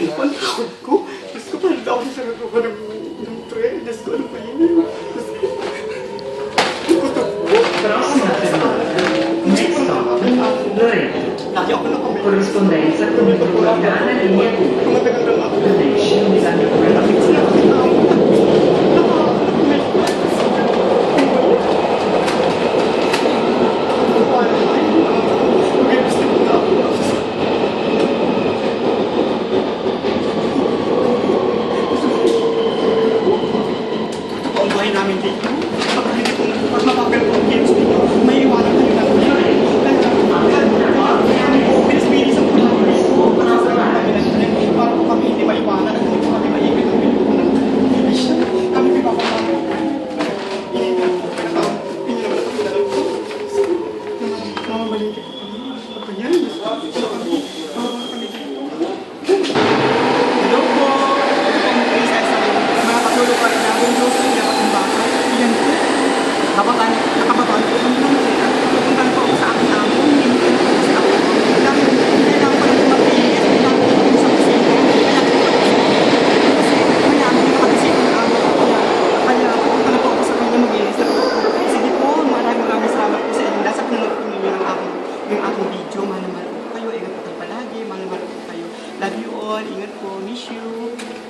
Он на ходьку, скупав серед внутри, десь коли колінію. Кореспонденція комітету на лінія. Namin dito. Pag hindi po, pag po kilos dito, may iwanan kayo ng. Kami po, pinis-pinis ang dito. Masasalamat kami ng buhay. Para po kami hindi maiwanan at hindi po kami maipit ang pilipunan. Hindi siya. Kami pinapapalo. Hindi na po. Pinatawag. Hindi naman ako pinatawag. Namamaligit. all. Ingat po. Miss you.